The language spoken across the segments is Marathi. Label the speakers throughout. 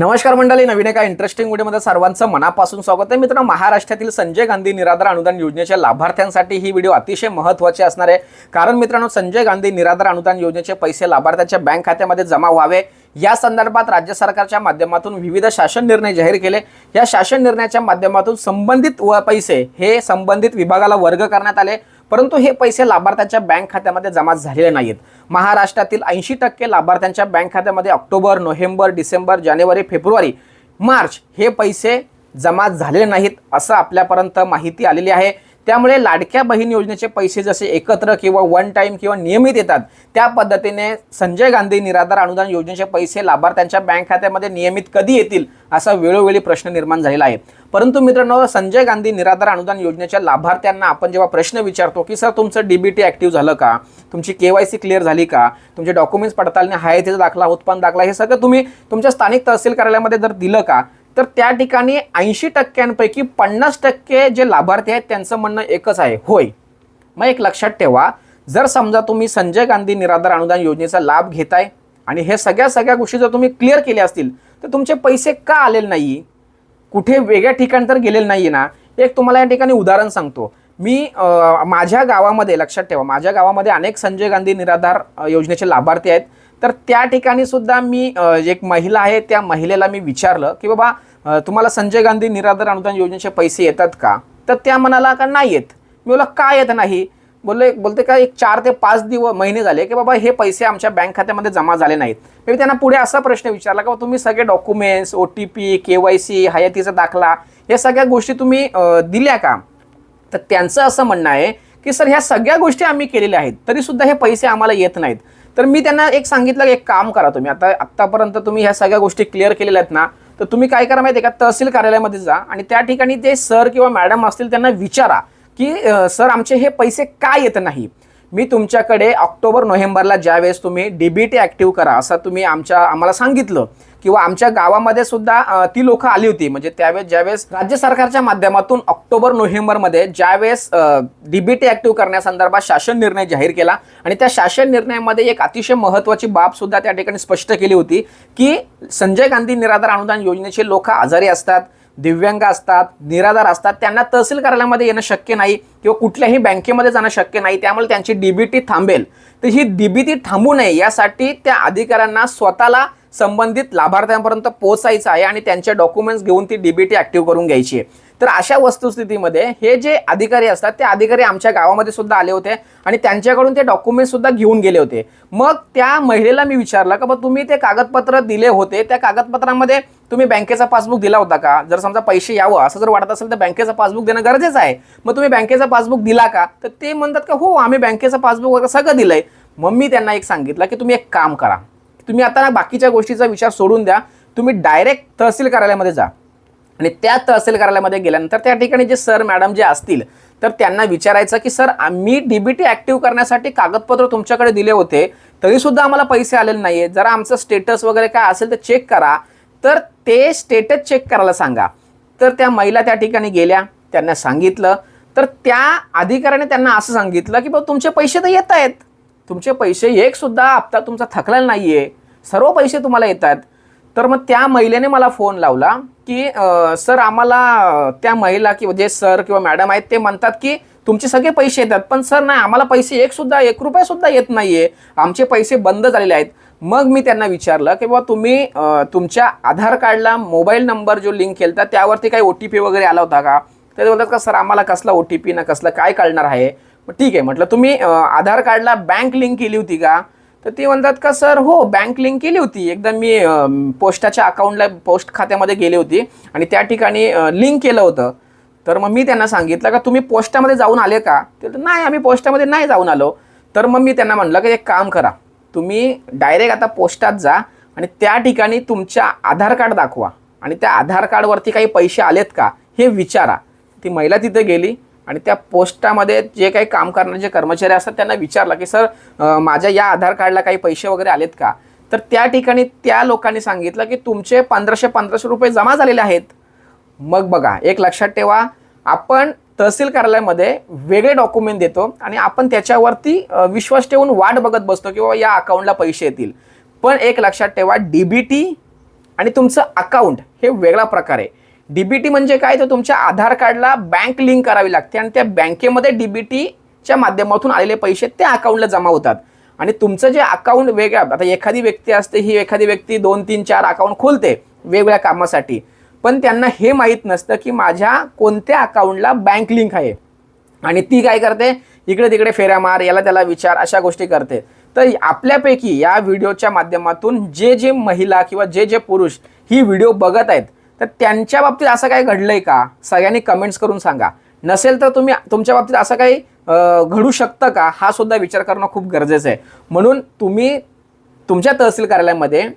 Speaker 1: नमस्कार मंडळी नवीन एका इंटरेस्टिंग व्हिडिओमध्ये सर्वांचं मनापासून स्वागत आहे. मित्रांनो महाराष्ट्रातील संजय गांधी निराधार अनुदान योजनेच्या लाभार्थ्यांसाठी ही व्हिडिओ अतिशय महत्त्वाची असणार आहे. कारण मित्रांनो संजय गांधी निराधार अनुदान योजनेचे पैसे लाभार्थ्यांच्या बँक खात्यामध्ये जमा व्हावे. या संदर्भात राज्य सरकारच्या माध्यमातून विविध शासन निर्णय जाहीर केले. या शासन निर्णयाच्या माध्यमातून संबंधित व पैसे हे संबंधित विभागाला वर्ग करण्यात आले. परंतु हे पैसे लाभार्थ्यांच्या बँक खात्यामध्ये जमा झालेले नाहीत. महाराष्ट्रातील ऐंशी टक्के लाभार्थ्यांच्या बँक खात्यामध्ये ऑक्टोबर नोव्हेंबर डिसेंबर जानेवारी फेब्रुवारी मार्च हे पैसे जमा झालेले नाहीत असं आपल्यापर्यंत माहिती आलेली आहे. त्यामुळे लाडक्या बहीण योजनेचे पैसे जसे एकत्र किंवा वन टाईम किंवा नियमित येतात त्या पद्धतीने संजय गांधी निराधार अनुदान योजनेचे पैसे लाभार्थ्यांच्या बँक खात्यामध्ये नियमित कधी येतील असा वेळोवेळी प्रश्न निर्माण झालेला आहे. परंतु मित्रांनो संजय गांधी निराधार अनुदान योजनेच्या लाभार्थ्यांना आपण जेव्हा प्रश्न विचारतो की सर तुमचं डीबीटी ॲक्टिव्ह झालं का? तुमची के वाय सी क्लिअर झाली का? तुमचे डॉक्युमेंट्स पडताळणी हायतीचा दाखला उत्पन्न दाखला हे सगळं तुम्ही तुमच्या स्थानिक तहसील कार्यालयामध्ये जर दिलं का तर त्या ठिकाणी ऐंशी टक्क्यांपैकी पन्नास टक्के जे लाभार्थी आहेत त्यांचं म्हणणं एकच आहे. होय. मग एक लक्षात ठेवा जर समजा तुम्ही संजय गांधी निराधार अनुदान योजनेचा लाभ घेताय आणि हे सगळ्या सगळ्या गोष्टी जर तुम्ही क्लिअर केल्या असतील तर तुमचे पैसे का आलेले नाही कुठे वेगळ्या ठिकाणी तर गेलेले नाही ना? एक तुम्हाला या ठिकाणी उदाहरण सांगतो. मी माझ्या गावामध्ये लक्षात ठेवा माझ्या गावामध्ये अनेक संजय गांधी निराधार योजनेचे लाभार्थी आहेत. तर त्या ठिकाणी सुद्धा मी एक महिला आहे त्या महिलेला मी विचारलं की बाबा तुम्हाला संजय गांधी निराधार अनुदान योजनेचे पैसे येतात का? तर त्या म्हणाला का नाही येत. मी बोला का येत नाही? बोलले बोलते का एक चार ते पाच दिवस महिने झाले की बाबा हे पैसे आमच्या बँक खात्यामध्ये जमा झाले नाहीत. मी त्यांना पुढे असा प्रश्न विचारला की बाबा तुम्ही सगळे documents O T P K Y C हयातीचा दाखला या सगळ्या गोष्टी तुम्ही दिल्या का? तर त्यांचं असं म्हणणं आहे की सर ह्या सगळ्या गोष्टी आम्ही केलेल्या आहेत तरी सुद्धा हे पैसे आम्हाला येत नाहीत. तर मी त्यांना एक सांगितलं एक काम करा तुम्ही आता आत्तापर्यंत तुम्ही ह्या सगळ्या गोष्टी क्लिअर केलेल्या आहेत ना तर तुम्ही काय करा माहिती आहे का तहसील कार्यालयामध्ये जा आणि त्या ठिकाणी ते सर किंवा मॅडम असतील त्यांना विचारा की सर आमचे हे पैसे का येत नाही? मी तुमच्याकडे ऑक्टोबर नोव्हेंबरला ज्यावेळेस तुम्ही डीबीटी ॲक्टिव्ह करा असं तुम्ही आमच्या आम्हाला सांगितलं किंवा आमच्या गावामध्ये सुद्धा ती लोक आली होती. म्हणजे त्यावेळेस ज्यावेळेस राज्य सरकारच्या माध्यमातून ऑक्टोबर नोव्हेंबरमध्ये ज्यावेळेस डीबीटी ॲक्टिव्ह करण्यासंदर्भात शासन निर्णय जाहीर केला आणि त्या शासन निर्णयामध्ये एक अतिशय महत्त्वाची बाब सुद्धा त्या ठिकाणी स्पष्ट केली होती की संजय गांधी निराधार अनुदान योजनेचे लोक आजारी असतात दिव्यांग असतात निराधार असतात त्यांना तहसील कार्यालयामध्ये येणं शक्य नाही किंवा कुठल्याही बँकेमध्ये जाणं शक्य नाही त्यामुळे त्यांची डीबीटी थांबेल. तर ही डीबीटी थांबू नये यासाठी त्या अधिकाऱ्यांना स्वतःला संबंधित लाभार्थ्यांपर्यंत पोहोचायचं आहे आणि त्यांचे डॉक्युमेंट्स घेऊन ती डीबीटी ॲक्टिव्ह करून घ्यायची आहे. तर अशा वस्तुस्थितीमध्ये हे जे अधिकारी असतात ते अधिकारी आमच्या गावामध्ये सुद्धा आले होते आणि त्यांच्याकडून ते डॉक्युमेंट सुद्धा घेऊन गेले होते. मग त्या महिलेला मी विचारलं का बा तुम्ही ते कागदपत्र दिले होते त्या कागदपत्रामध्ये तुम्ही बँकेचा पासबुक दिला होता का? जर समजा पैसे यावं असं जर वाटत असेल तर बँकेचा पासबुक देणं गरजेचं आहे. मग तुम्ही बँकेचा पासबुक दिला का? तर ते म्हणतात का हो आम्ही बँकेचा पासबुक वगैरे सगळं दिलंय. मग मी त्यांना एक सांगितलं की तुम्ही एक काम करा तुम्ही आता ना बाकीच्या गोष्टीचा विचार सोडून द्या. तुम्ही डायरेक्ट तहसील कार्यालयामध्ये जा. आणि त्या तहसील कार्यालयामध्ये गेल्यानंतर त्या ठिकाणी जे सर मॅडम जे असतील तर त्यांना विचारायचं की सर आम्ही डीबीटी ॲक्टिव्ह करण्यासाठी कागदपत्र तुमच्याकडे दिले होते. तरीसुद्धा आम्हाला पैसे आलेले नाही आहेत जरा आमचं स्टेटस वगैरे काय असेल तर चेक करा. तर ते स्टेटस चेक करायला सांगा. तर त्या महिला त्या ठिकाणी गेल्या. त्यांना सांगितलं. तर त्या अधिकाऱ्याने त्यांना असं सांगितलं की बाबा तुमचे पैसे तर येत आहेत. तुमचे पैसे एक सुद्धा हप्ता तुमचा थकलेला आहे सर्व पैसे तुम्हाला येतात. तर मग त्या महिलेने मला फोन लावला की सर आम्हाला त्या महिला किंवा जे सर किंवा मॅडम आहेत ते म्हणतात की तुमचे सगळे पैसे येतात पण सर नाही आम्हाला पैसे एक सुद्धा एक रुपया सुद्धा येत नाहीये. आमचे पैसे बंद झालेले आहेत. मग मी त्यांना विचारलं की बाबा तुम्ही तुमच्या आधार कार्डला मोबाईल नंबर जो लिंक केला त्यावरती काही ओ टी पी वगैरे आला होता का? ते बोलतात का सर आम्हाला कसला ओ टी पी ना कसलं काय कळणार आहे? ठीक आहे म्हटलं तुम्ही आधार कार्डला बँक लिंक केली होती का? तर ते म्हणतात का सर हो बँक लिंक केली होती. एकदा मी पोस्टाच्या अकाउंटला पोस्ट खात्यामध्ये गेली होती आणि त्या ठिकाणी लिंक केलं होतं. तर मग मी त्यांना सांगितलं का तुम्ही पोस्टामध्ये जाऊन आले का? ते नाही आम्ही पोस्टामध्ये नाही जाऊन आलो. तर मग मी त्यांना म्हणलं की एक काम करा. तुम्ही डायरेक्ट आता पोस्टात जा आणि त्या ठिकाणी तुमच्या आधार कार्ड दाखवा आणि त्या आधार कार्डवरती काही पैसे आलेत का हे विचारा. ती महिला तिथे गेली. आणि त्या पोस्टामध्ये जे काही काम करणारे जे कर्मचारी असतात त्यांना विचारलं की सर माझ्या या आधार कार्डला काही पैसे वगैरे आलेत का? तर त्या ठिकाणी त्या लोकांनी सांगितलं की तुमचे पंधराशे पंधराशे रुपये जमा झालेले आहेत. मग बघा एक लक्षात ठेवा आपण तहसील कार्यालयामध्ये वेगळे डॉक्युमेंट देतो आणि आपण त्याच्यावरती विश्वास ठेवून वाट बघत बसतो की बाबा या अकाउंटला पैसे येतील. पण एक लक्षात ठेवा डी बी टी आणि तुमचं अकाउंट हे वेगळा प्रकार आहे. डीबीटी म्हणजे काय? तर तुमच्या आधार कार्डला बँक लिंक करावी लागते आणि त्या बँकेमध्ये डीबीटीच्या माध्यमातून आलेले पैसे त्या अकाउंटला जमा होतात. आणि तुमचं जे अकाउंट वेगळ्या आता एखादी व्यक्ती असते ही एखादी व्यक्ती दोन तीन चार अकाउंट खोलते वेगवेगळ्या कामासाठी. पण त्यांना हे माहीत नसतं की माझ्या कोणत्या अकाउंटला बँक लिंक आहे. आणि ती काय करते? इकडे तिकडे फेऱ्या मार याला त्याला विचार अशा गोष्टी करते. तर आपल्यापैकी या व्हिडिओच्या माध्यमातून जे जे महिला किंवा जे जे पुरुष ही व्हिडिओ बघत आहेत तर त्यांच्या बाबतीत असं काय घडलंय का? सगळ्यांनी कमेंट्स करून सांगा. नसेल तर तुम्ही तुमच्या बाबतीत असं काही घडू शकतं का? हा सुद्धा विचार करणं खूप गरजेचं आहे. म्हणून तुम्ही तुमच्या तहसील कार्यालयामध्ये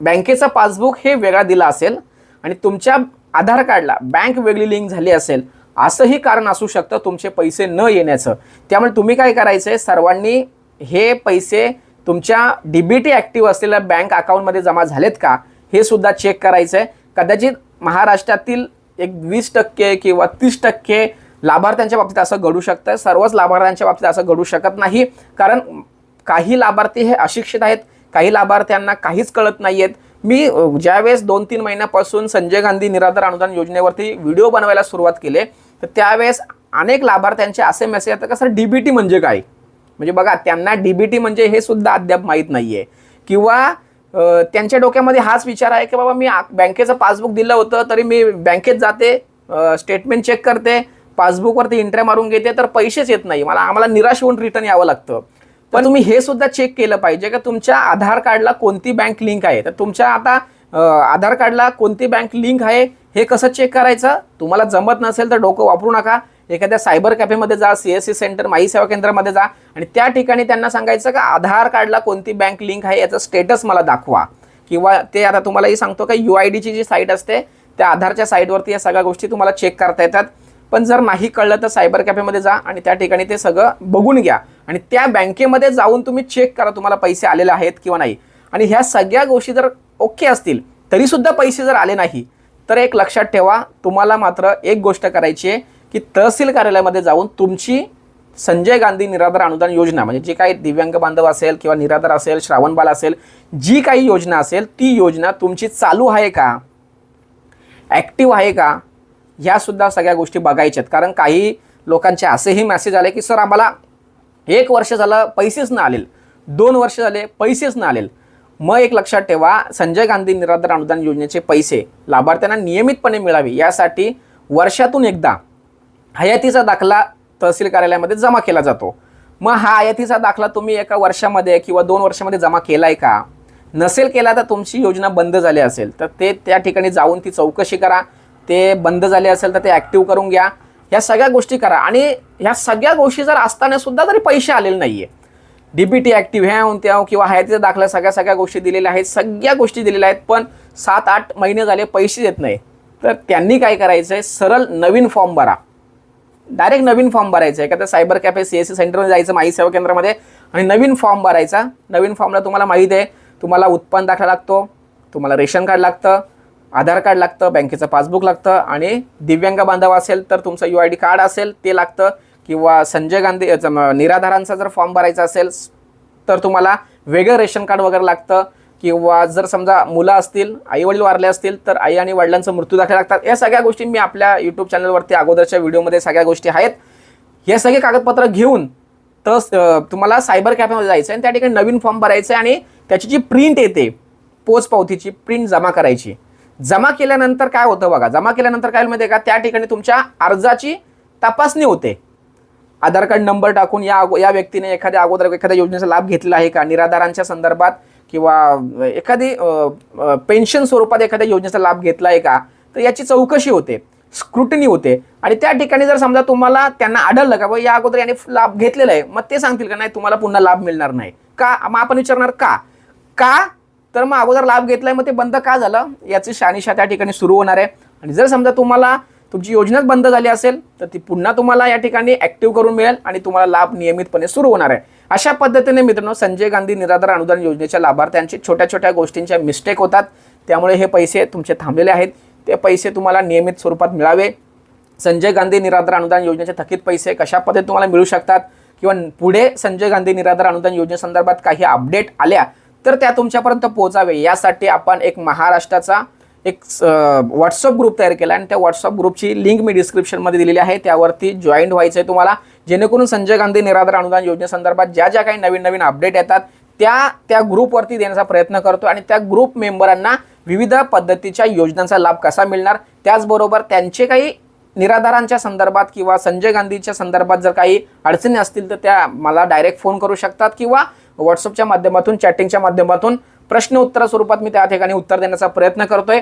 Speaker 1: बँकेचं पासबुक हे वेगळा दिला असेल आणि तुमच्या आधार कार्डला बँक वेगळी लिंक झाली असेल असंही कारण असू शकतं तुमचे पैसे न येण्याचं. त्यामुळे तुम्ही काय करायचं आहे सर्वांनी हे पैसे तुमच्या डीबीटी ॲक्टिव्ह असलेल्या बँक अकाउंटमध्ये जमा झालेत का? हे सुद्धा चेक करायचं आहे कदाचित महाराष्ट्रातील एक वीस टक्के किंवा तीस टक्के लाभार्थ्यांच्या बाबतीत असं घडू शकतं सर्वच लाभार्थ्यांच्या बाबतीत असं घडू शकत नाही. कारण काही लाभार्थी हे अशिक्षित आहेत काही लाभार्थ्यांना काहीच कळत नाही आहेत मी ज्यावेळेस दोन तीन महिन्यापासून संजय गांधी निराधार अनुदान योजनेवरती व्हिडिओ बनवायला सुरुवात केले तर त्यावेळेस अनेक लाभार्थ्यांचे असे मेसेज येतात का सर टी म्हणजे काय? म्हणजे बघा त्यांना डी बी टी म्हणजे हे सुद्धा अद्याप माहीत नाही आहे किंवा त्यांच्या डोक्यामध्ये हाच विचार आहे की बाबा मी बँकेचं पासबुक दिलं होतं तरी मी बँकेत जाते स्टेटमेंट चेक करते पासबुकवरती एंट्र्या मारून घेते तर पैसेच येत नाही. मला आम्हाला निराश होऊन रिटर्न यावं लागतं. पण तुम्ही हे सुद्धा चेक केलं पाहिजे का तुमच्या आधार कार्डला कोणती बँक लिंक आहे? तर तुमच्या आता आधार कार्डला कोणती बँक लिंक आहे हे कसं चेक करायचं? तुम्हाला जमत नसेल तर डोकं वापरू नका. एखाद्या सायबर कॅफेमध्ये जा सी एस सी सेंटर माई सेवा केंद्रामध्ये जा. आणि त्या ठिकाणी त्यांना सांगायचं का आधार कार्डला कोणती बँक लिंक आहे याचं स्टेटस मला दाखवा. किंवा ते आता तुम्हालाही सांगतो का यू आय डीची जी साईट असते त्या आधारच्या साईटवरती या सगळ्या गोष्टी तुम्हाला चेक करता येतात. पण जर नाही कळलं तर सायबर कॅफेमध्ये जा आणि त्या ठिकाणी ते सगळं बघून घ्या. आणि त्या बँकेमध्ये जाऊन तुम्ही चेक करा तुम्हाला पैसे आलेले आहेत किंवा नाही. आणि ह्या सगळ्या गोष्टी जर ओके असतील तरीसुद्धा पैसे जर आले नाही तर एक लक्षात ठेवा तुम्हाला मात्र एक गोष्ट करायची आहे की तहसील कार्यालयामध्ये जाऊन तुमची संजय गांधी निराधार अनुदान योजना म्हणजे जी काही दिव्यांग बांधव असेल किंवा निराधार असेल श्रावणबाल असेल जी काही योजना असेल ती योजना तुमची चालू आहे का? ॲक्टिव्ह आहे का? ह्यासुद्धा सगळ्या गोष्टी बघायच्यात. कारण काही लोकांचे असेही मेसेज आले की सर आम्हाला एक वर्ष झालं पैसेच ना आलेल दोन वर्ष झाले पैसेच ना आलेल मग एक लक्षात ठेवा संजय गांधी निराधार अनुदान योजनेचे पैसे लाभार्थ्यांना नियमितपणे मिळावे यासाठी वर्षातून एकदा हयातीचा दाखला तहसील कार्यालयामध्ये जमा केला जातो. मग हा हयातीचा दाखला तुम्ही एका वर्षामध्ये किंवा दोन वर्षामध्ये जमा केला आहे का? नसेल केला तर तुमची योजना बंद झाली असेल. तर ते त्या ठिकाणी जाऊन ती चौकशी करा. ते बंद झाले असेल तर ते ॲक्टिव्ह करून घ्या. ह्या सगळ्या गोष्टी करा. आणि ह्या सगळ्या गोष्टी जर असताना सुद्धा तरी पैसे आलेले नाही आहे डीबीटी ॲक्टिव्ह ह्या त्या किंवा हयातीचा दाखला सगळ्या सगळ्या गोष्टी दिलेल्या आहेत. सगळ्या गोष्टी दिलेल्या आहेत पण सात आठ महिने झाले पैसे देत नाही. तर त्यांनी काय करायचं आहे सरळ नवीन फॉर्म भरा. डायरेक्ट नवीन फॉर्म भरायचा एखाद्या cyber cafe C S C सेंटरमध्ये जायचं माहिती सेवा केंद्रामध्ये आणि नवीन फॉर्म भरायचा. नवीन फॉर्मला तुम्हाला माहीत आहे. तुम्हाला उत्पन्न दाखला लागतो. तुम्हाला रेशन कार्ड लागतं. आधार कार्ड लागतं. बँकेचं पासबुक लागतं. आणि दिव्यांग बांधव असेल तर तुमचं यू आय डी कार्ड असेल ते लागतं. किंवा संजय गांधी याचं निराधारांचा जर फॉर्म भरायचा असेल तर तुम्हाला वेगळं रेशन कार्ड वगैरे लागतं. किंवा जर समजा मुलं असतील आई वडील वारले असतील तर आई आणि वडिलांचा मृत्यू दाखला लागतात. या सगळ्या गोष्टी मी आपल्या यूट्यूब चॅनलवरती अगोदरच्या व्हिडिओमध्ये सगळ्या गोष्टी आहेत. हे सगळे कागदपत्र घेऊन तर तुम्हाला सायबर कॅफेमध्ये जायचं आहे आणि त्या ठिकाणी नवीन फॉर्म भरायचा आहे आणि त्याची जी प्रिंट येते पोचपावतीची प्रिंट जमा करायची. जमा केल्यानंतर काय होतं बघा? जमा केल्यानंतर काय माहिती आहे का? त्या ठिकाणी तुमच्या अर्जाची तपासणी होते. आधार कार्ड नंबर टाकून या या व्यक्तीने एखाद्या अगोदर एखाद्या योजनेचा लाभ घेतला आहे का? निराधारांच्या संदर्भात किंवा एखादी पेन्शन स्वरूपात एखाद्या योजनेचा लाभ घेतला आहे का? तर याची चौकशी होते स्क्रुटनी होते. आणि त्या ठिकाणी जर समजा तुम्हाला त्यांना आढळलं का या अगोदर याने लाभ घेतलेला आहे. मग ते सांगतील का नाही तुम्हाला पुन्हा लाभ मिळणार नाही. का? मग आपण विचारणार का? का? तर मग अगोदर लाभ घेतलाय मग ते बंद का झालं? याची शानिशा त्या ठिकाणी सुरू होणार आहे. आणि जर समजा तुम्हाला तुमची योजनाच बंद झाली असेल तर ती पुन्हा तुम्हाला या ठिकाणी ऍक्टिव्ह करून मिळेल आणि तुम्हाला लाभ नियमितपणे सुरू होणार आहे. अशा पद्धतीने मित्रांनो संजय गांधी निराधार अनुदान योजनेच्या लाभार्थ्यांची छोट्या छोट्या गोष्टींच्या मिस्टेक होतात. त्यामुळे हे पैसे तुमचे थांबलेले आहेत. ते पैसे तुम्हाला नियमित स्वरूपात मिळावे. संजय गांधी निराधार अनुदान योजनेचे थकीत पैसे कशा पद्धतीने तुम्हाला मिळू शकतात? किंवा पुढे संजय गांधी निराधार अनुदान योजनेसंदर्भात काही अपडेट आल्या तर त्या तुमच्यापर्यंत पोहोचावे. यासाठी आपण एक महाराष्ट्राचा एक व्हॉट्सअप ग्रुप तयार केला आणि त्या व्हॉट्सअप ग्रुपची लिंक मी डिस्क्रिप्शनमध्ये दिलेली आहे. त्यावरती जॉईंट व्हायचं आहे तुम्हाला. जेणेकरून संजय गांधी निराधार अनुदान योजनेसंदर्भात ज्या ज्या काही नवीन नवीन अपडेट येतात त्या त्या ग्रुपवरती देण्याचा प्रयत्न करतो आणि त्या ग्रुप मेंबरांना विविध पद्धतीच्या योजनांचा लाभ कसा मिळणार? त्याचबरोबर त्यांचे काही निराधारांच्या संदर्भात किंवा संजय गांधीच्या संदर्भात जर काही अडचणी असतील तर त्या मला डायरेक्ट फोन करू शकतात किंवा व्हॉट्सअपच्या माध्यमातून चॅटिंगच्या माध्यमातून प्रश्न उत्तर स्वरूपात मी त्या ठिकाणी उत्तर देण्याचा प्रयत्न करतोय.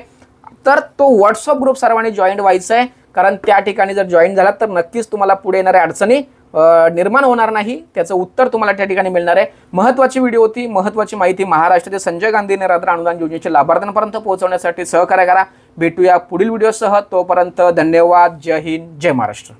Speaker 1: तर तो व्हॉट्सअप ग्रुप सर्वांनी जॉईन व्हायचा आहे कारण त्या ठिकाणी जर जॉईन झाला तर नक्कीच तुम्हाला पुढे येणाऱ्या अडचणी निर्माण होणार नाही. त्याचं उत्तर तुम्हाला त्या ठिकाणी मिळणार आहे. महत्त्वाची व्हिडिओ होती. महत्त्वाची माहिती महाराष्ट्रातील संजय गांधी निराधार अनुदान योजनेच्या लाभार्थ्यांपर्यंत पोहोचवण्यासाठी सहकार्य करा. भेटूया पुढील व्हिडिओसह तोपर्यंत धन्यवाद. जय हिंद. जय महाराष्ट्र.